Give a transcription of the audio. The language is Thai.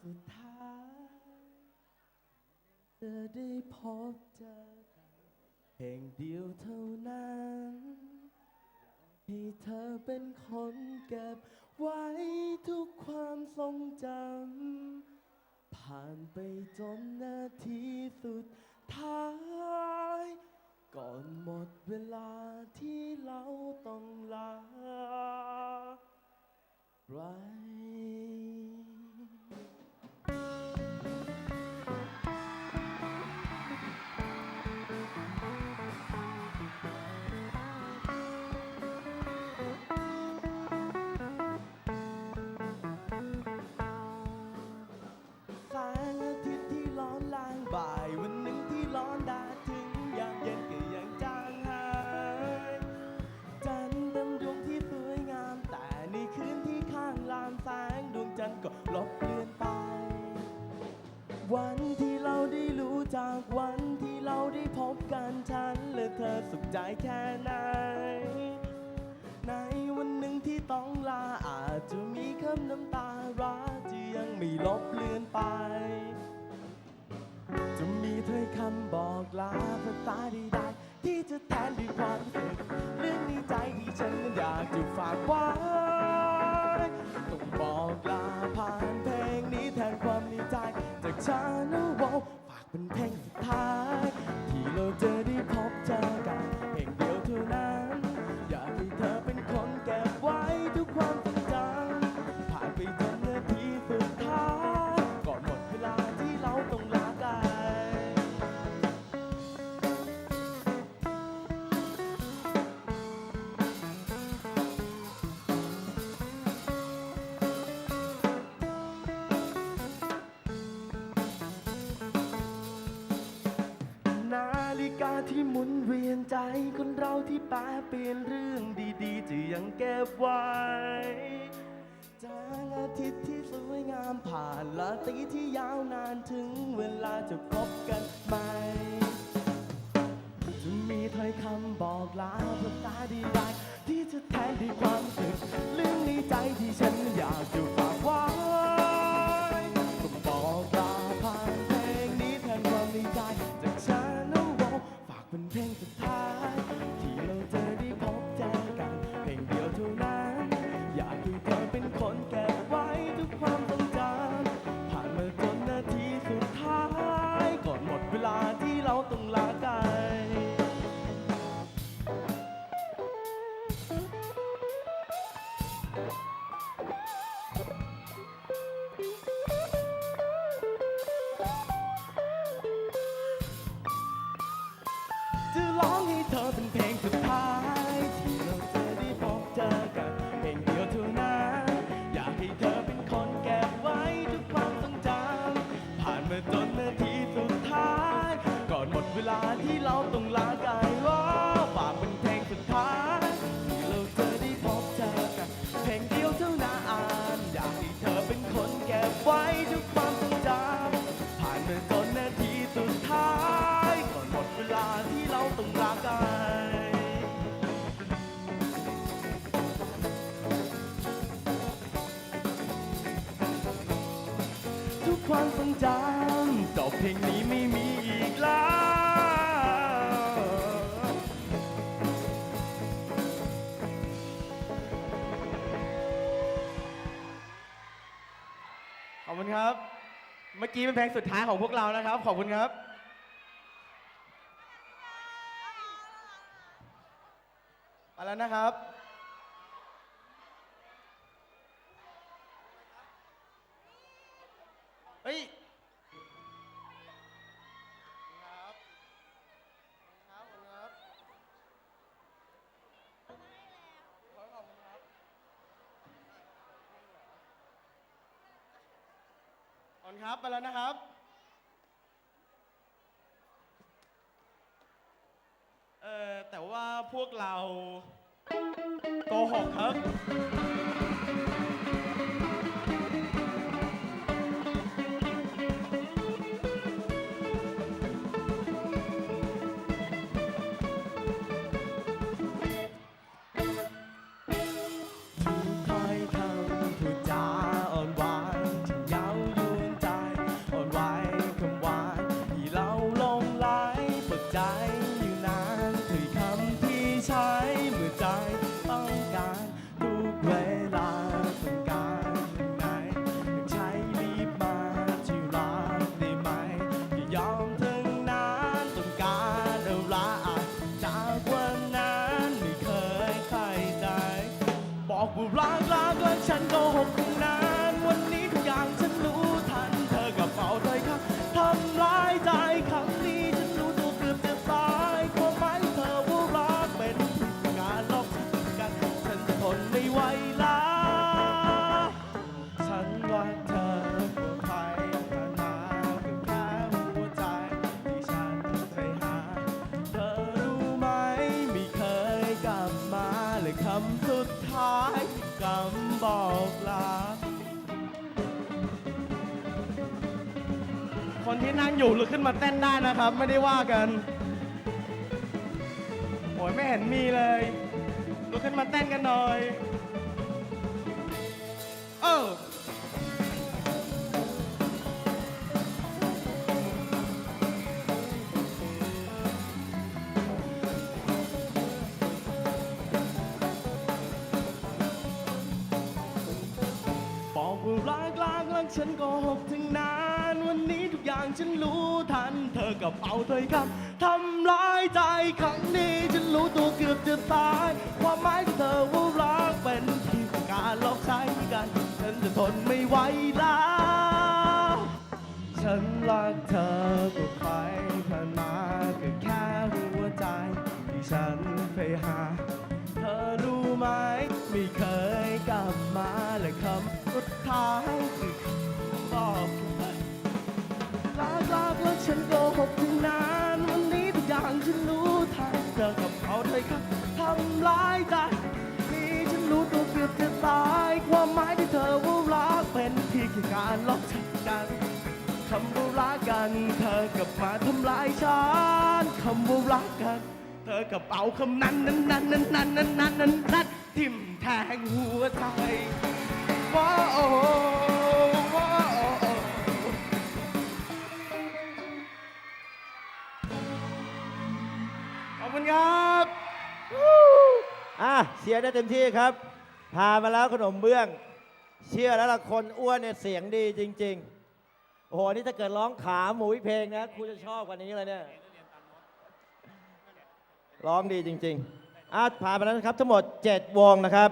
สุดท้าย จะได้พบเจอกันเพลงเดียวเท่านั้นให้เธอเป็นคนเก็บไว้ทุกความทรงจำ ผ่านไปจนนาทีสุดท้าย ก่อนหมดเวลาที่เราต้องลาไวันที่เราได้รู้จากวันที่เราได้พบกันฉันและเธอสุขใจแค่ไหน ในวันหนึ่งที่ต้องลาอาจจะมีคำน้ำตารักที่ยังไม่ลบเลือนไป จะมีถ้อยคำบอกลาภาษาใดๆที่จะแทนด้วยความสึก ที่หมุนเวียนใจคนเราที่แปรเปลี่ยนเรื่องดีๆจะยังเก็บไว้แสงอาทิตย์ที่สวยงามผ่านลาตรีที่ยาวนานถึงเวลาจะพบกันใหม่จะมีถ้อยคำบอกลาภาษาดีได้ที่จะแทนด้วยความสึกเรื่องในใจที่ฉันอยากจะฝากไว้ องใความทรงจำจบเพลงนี้ไม่มีอีกแล้ว ขอบคุณครับ เมื่อกี้เป็นเพลงสุดท้ายของพวกเรานะครับ ขอบคุณครับ ไปแล้วนะครับ อบคุณครับไปแล้วนะครับ เออแต่ว่าพวกเราโกหกครับ คนที่นั่งอยู่ลุกขึ้นมาเต้นได้นะครับ ไม่ได้ว่ากันโอ้ยไม่เห็นมีเลยลุกขึ้นมาเต้นกันหน่อยเออบอกว่ารักรักรักฉันโก็หกถึงนา ฉันรู้ทัน เธอกับเอาถ้อยคำทำร้ายใจครั้งนี้ ฉันรู้ตัวเกือบจะตาย ความหมายของเธอว่ารักเป็นเพียงการหลอกใช้กัน ฉันจะทนไม่ไหวแล้ว ฉันรักเธอกับใครผ่านมาก็แค่หัวใจ ที่ฉันไปหา เธอรู้ไหม ไม่เคยกลับมาและคำสุดท้ายคือ ฉันโกหกถึงนานวันนี้ทุกอย่างฉันรู้ทันเธอกับเขาเลยครับทำร้ายใจนี่ฉันรู้ตัวเกือบจะตายความหมายที่เธอว่ารักเป็นเพียงแค่การหลอกฉันกันคำว่ารักกันเธอกลับมาทำลายฉันคำว่ารักกัน เธอกับเอาคำนั้นนั้นนั้นนั้นนั้นนั้นนั้นนั้นนั้นทิ่มแทงหัวใจว้าวว้ คุณครับอะเชียร์ได้เต็มที่ครับ พามาแล้วขนมเบื้อง เชื่อแล้วละคนอ้วนเนี่ยเสียงดีจริง ๆ โอ้โห นี่ถ้าเกิดร้องขาหมูวิเพลงนะครูจะชอบกว่านี้เลยเนี่ย ร้องดีจริง ๆอะผ่านไปแล้วนะครับ ทั้งหมด 7 วงนะครับ